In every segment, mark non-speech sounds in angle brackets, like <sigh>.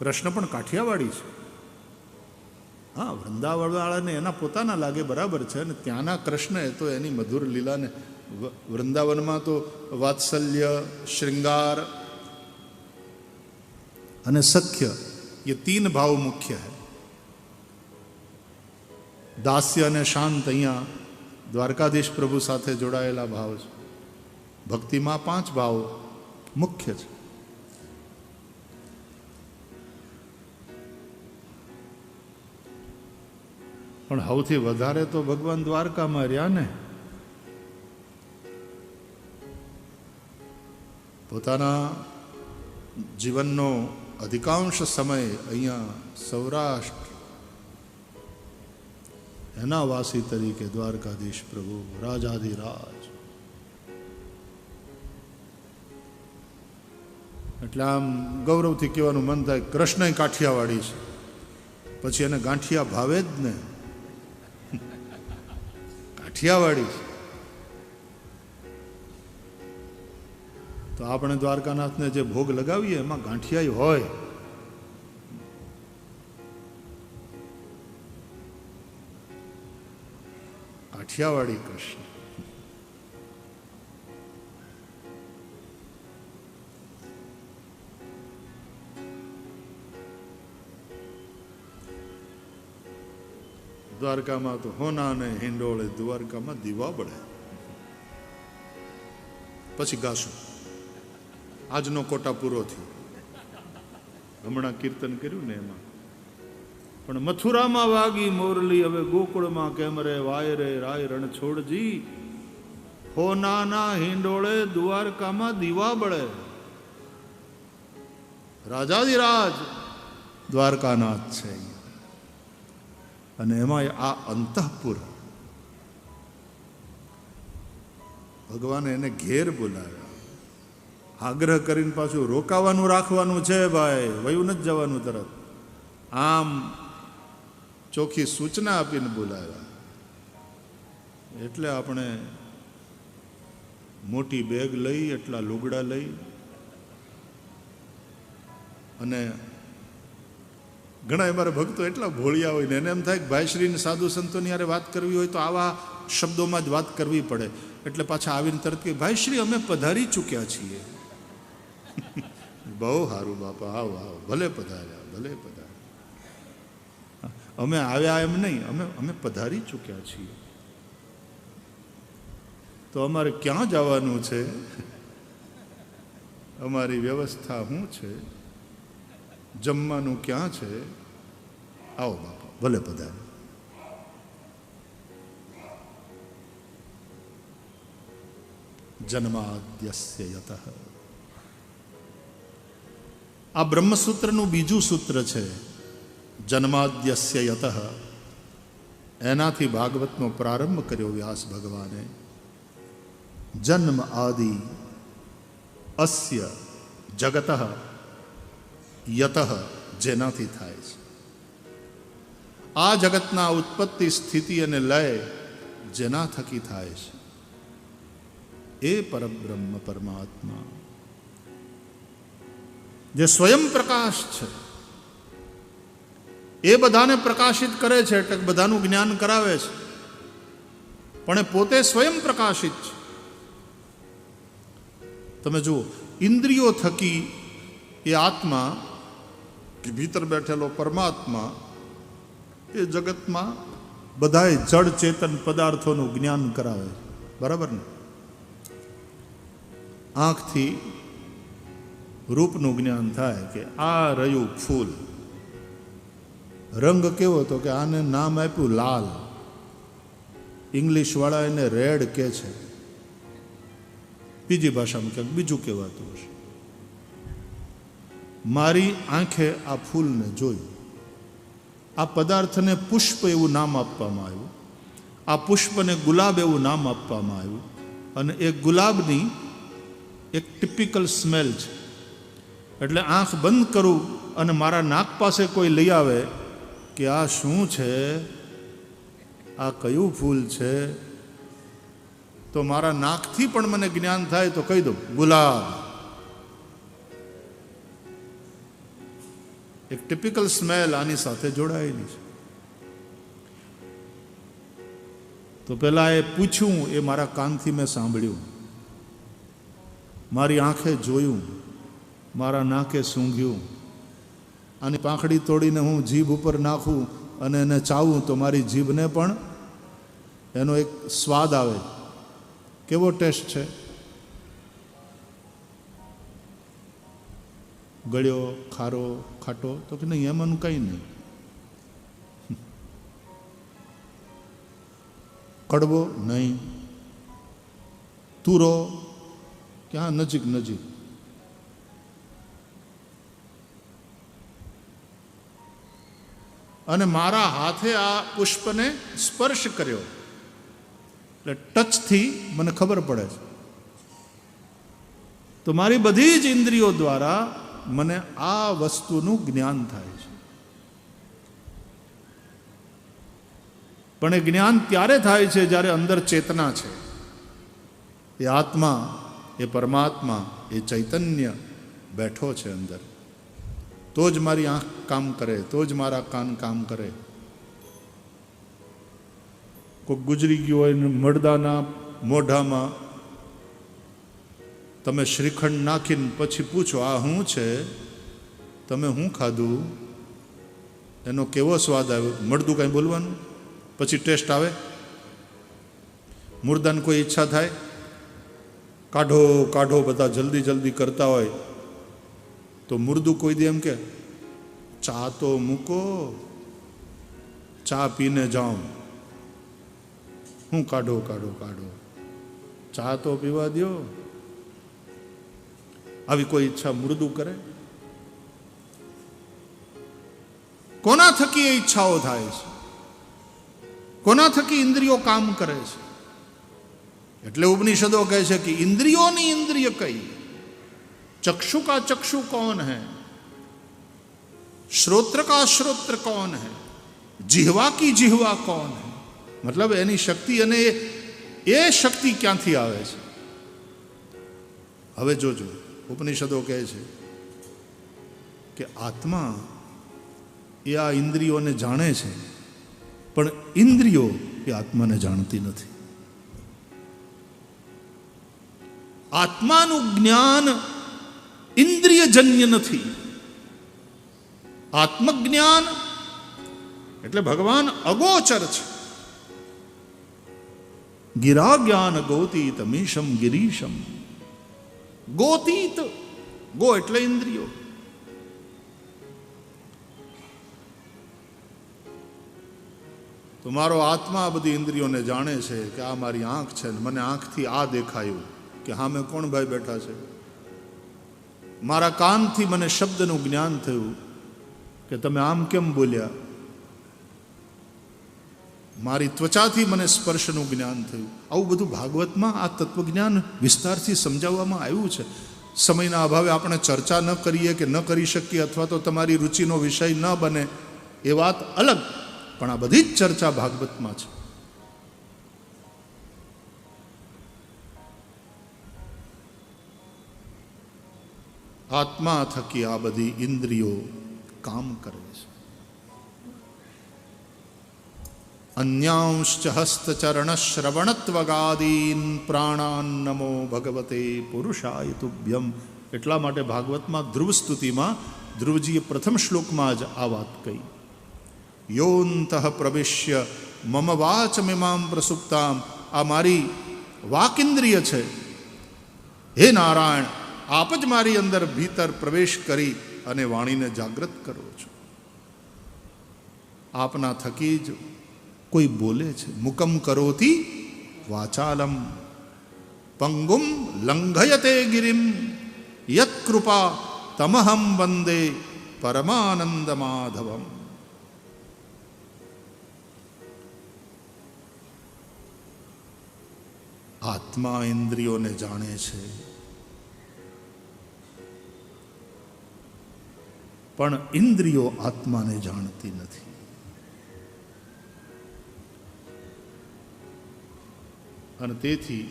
કૃષ્ણ પણ કાઠિયાવાડી છે. હા, વૃંદાવનવાળાને એના પોતાના લાગે બરાબર છે અને ત્યાંના કૃષ્ણ એ તો એની મધુર લીલાને વૃંદાવનમાં તો વાત્સલ્ય, શૃંગાર અને સખ્ય એ તીન ભાવ મુખ્ય है દાસ્ય અને શાંત અહીંયા દ્વારકાધીશ પ્રભુ સાથે જોડાયેલા ભાવ છે. ભક્તિમાં પાંચ ભાવ મુખ્ય છે. પણ સૌથી વધારે તો ભગવાન દ્વારકામાં રહ્યા ને. પોતાના જીવનનો અધિકાંશ સમય અહીંયા સૌરાષ્ટ્ર એના વાસી તરીકે દ્વારકાધીશ પ્રભુ રાજાધિરાજ. એટલે આમ ગૌરવથી કહેવાનું મન થાય કૃષ્ણ કાઠિયાવાડી છે. પછી એને ગાંઠિયા ભાવે જ ને. કાઠિયાવાડી તો આપણે દ્વારકાનાથને જે ભોગ લગાવીએ એમાં ગાંઠિયાઈ હોય. કાઠિયાવાડી કૃષ્ણ. દ્વારકામાં તો હોના ને હિંડોળે દ્વારકામાં દીવા બળે. પછી ગાશું. આજનો કોટા પૂરો થયો. હમણાં કીર્તન કર્યું ને એમાં. પણ મથુરામાં વાગી મોરલી, હવે ગોકુળમાં કેમ રે, વાય રે, રાય રણ છોડજી. હોનાના હિંડોળે દ્વારકામાં દીવા બળે. રાજાધિરાજ દ્વારકાનાથ છે. અને એમાં આ અંતઃપુર. ભગવાને એને ઘેર બોલાવ્યા. આગ્રહ કરીને પાછું રોકાવાનું રાખવાનું છે ભાઈ, વયું નથી જવાનું તરત. આમ ચોખ્ખી સૂચના આપીને બોલાવ્યા. એટલે આપણે મોટી બેગ લઈ, એટલા લુગડા લઈ અને ઘણા અમારા ભક્તો એટલા ભોળિયા હોય ને, એને એમ થાય કે ભાઈશ્રીને સાધુ સંતોની યારે વાત કરવી હોય તો આવા શબ્દોમાં જ વાત કરવી પડે. એટલે પાછા આવીને તરત કે ભાઈશ્રી અમે પધારી ચૂક્યા છીએ. <laughs> બહુ સારું બાપા, આવો આવો, ભલે પધાર્યા ભલે પધાર્યા અમે આવ્યા એમ નહીં, અમે અમે પધારી ચૂક્યા છીએ. તો અમારે ક્યાં જવાનું છે? <laughs> અમારી વ્યવસ્થા શું છે? જમવાનું ક્યાં છે? આવો બાપા, ભલે પધારે. જન્માદ્યસ્ય યતઃ. આ બ્રહ્મસૂત્રનું બીજું સૂત્ર છે, જન્માદ્યસ્ય યતઃ. એનાથી ભાગવતનો પ્રારંભ કર્યો વ્યાસ ભગવાને. જન્મ આદિ અસ્ય જગત. યત જેનાથી થાય છે. આ જગતના ઉત્પત્તિ સ્થિતિ અને લય જેના થકી થાય છે. એ પરબ્રહ્મ પરમાત્મા. જે સ્વયં પ્રકાશ છે, એ બધાને પ્રકાશિત કરે છે એટલે બધાનું જ્ઞાન કરાવે છે. પણ એ પોતે સ્વયં પ્રકાશિત છે. તમે જુઓ, ઇન્દ્રિયો થકી એ આત્મા કે ભીતર બેઠેલો પરમાત્મા એ જગતમાં બધાય જડ ચેતન પદાર્થોનું જ્ઞાન કરાવે. બરાબર ને? આંખથી રૂપનું જ્ઞાન થાય કે આ રહ્યું ફૂલ. રંગ કેવો હતો કે આને નામ આપ્યું લાલ. ઇંગ્લિશવાળા એને રેડ કે છે. બીજી ભાષામાં ક્યાંક બીજું કહેવાતું હશે. મારી આંખે આ ફૂલને જોયું. આ પદાર્થને પુષ્પ એવું નામ આપવામાં આવ્યું. આ પુષ્પને ગુલાબ એવું નામ આપવામાં આવ્યું. અને એ ગુલાબની એક ટિપિકલ સ્મેલ છે. એટલે આંખ બંધ કરું અને મારા નાક પાસે કોઈ લઈ આવે કે આ શું છે? આ કયું ફૂલ છે? તો મારા નાકથી પણ મને જ્ઞાન થાય તો કહી દઉં, ગુલાબ. એક ટિપિકલ સ્મેલ આની સાથે જોડાયેલી છે. તો પહેલાં એ પૂછ્યું, એ મારા કાનથી મેં સાંભળ્યું. મારી આંખે જોયું, મારા નાકે સૂંઘ્યું. આની પાંખડી તોડીને હું જીભ ઉપર નાખું અને એને ચાવું તો મારી જીભને પણ એનો એક સ્વાદ આવે. કેવો ટેસ્ટ છે? ગળ્યો, ખારો, ખાટો, તો કે નહીં, એમાંનું કંઈ નહીં. કડવો નહીં. તુરો, ક્યાં નજીક નજીક. અને મારા હાથે આ પુષ્પને સ્પર્શ કર્યો. એટલે ટચથી મને ખબર પડે છે. તો મારી બધી જ ઇન્દ્રિયો દ્વારા મને આ વસ્તુનું જ્ઞાન થાય છે. પણ એ જ્ઞાન ત્યારે થાય છે જ્યારે અંદર ચેતના છે. એ આત્મા, એ પરમાત્મા, એ ચૈતન્ય બેઠો છે અંદર. તો જ મારી આંખ કામ કરે, તો જ મારા કાન કામ કરે. કોઈ ગુજરી ગયું હોય ને મળદાના મોઢામાં તમે શ્રીખંડ નાખીને પછી પૂછો, આ શું છે? તમે શું ખાધું? એનો કેવો સ્વાદ આવ્યો? મળદું કાંઈ બોલવાનું? પછી ટેસ્ટ આવે? મુર્દાને કોઈ ઈચ્છા થાય? કાઢો કાઢો બધા, જલ્દી જલ્દી કરતા હોય. તો મુર્દું કોઈ દે એમ કે, ચા તો મૂકો, ચા પીને જાઉં. હું કાઢો કાઢો કાઢો. ચા તો પીવા દ્યો. આવી કોઈ ઈચ્છા મૃદુ કરે? કોના થકી એ ઈચ્છાઓ થાય છે? કોના થકી ઇન્દ્રિયો કામ કરે છે? એટલે ઉપનિષદો કહે છે કે ઇન્દ્રિયોની ઇન્દ્રિય કઈ? ચક્ષુ કા ચક્ષુ કોણ હૈ? શ્રોત્ર કા શ્રોત્ર કોણ હૈ? જીહવા કી જીહવા કોણ હૈ? મતલબ એની શક્તિ અને એ શક્તિ ક્યાંથી આવે છે? હવે જોજો. ઉપનિષદો કહે છે કે આત્મા એ આ ઇન્દ્રિયોને જાણે છે, પણ ઇન્દ્રિયો એ આત્માને જાણતી નથી. આત્માનું જ્ઞાન ઇન્દ્રિયજન્ય નથી. આત્મજ્ઞાન એટલે ભગવાન અગોચર છે. ગિરા જ્ઞાન ગૌતી તમીશમ ગિરીશમ. ગોતીત. ગો એટલે ઇન્દ્રિયો. તો મારો આત્મા બધી ઇન્દ્રિયોને જાણે છે કે આ મારી આંખ છે ને મને આંખથી આ દેખાયું કે હા, મેં કોણ ભાઈ બેઠા છે? મારા કાનથી મને શબ્દનું જ્ઞાન થયું કે તમે આમ કેમ બોલ્યા? મારી ત્વચાથી મને સ્પર્શનું જ્ઞાન થયું. આવું બધું ભાગવતમાં આ તત્વજ્ઞાન વિસ્તારથી સમજાવવામાં આવ્યું છે. સમયના અભાવે આપણે ચર્ચા ન કરીએ કે ન કરી શકીએ અથવા તો તમારી રુચિનો વિષય ન બને એ વાત અલગ, પણ આ બધી જ ચર્ચા ભાગવતમાં છે. આત્મા થકી આ બધી ઇન્દ્રિયો કામ કરે છે. અન્યાંશ્ચ હસ્તચરણ શ્રવણત્વગાદીન પ્રાણાન નમો ભગવતે પુરુષાય તુભ્યમ એટલા માટે ભાગવતમાં ધ્રુવ સ્તુતિમાં ધ્રુવજીએ પ્રથમ શ્લોકમાં જ આ વાત કહી। યોંત પ્રવિશ્ય, મમ વાચમિમામ પ્રસુપ્તામ। આ મારી વાકિન્દ્રિય છે। હે નારાયણ, આપ જ મારી અંદર ભીતર પ્રવેશ કરી અને વાણીને જાગૃત કરો છો। આપના થકી જ કોઈ બોલે છે? મુકમ કરોતી વાચાલમ, પંગુમ લંઘયતે ગિરિમ, યત કૃપા તમહમ વંદે પરમાનંદ માધવમ આત્મા ઇન્દ્રિયોને જાણે છે. પણ ઇન્દ્રિયો આત્માને જાણતી નથી. અને તેથી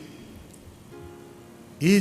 એ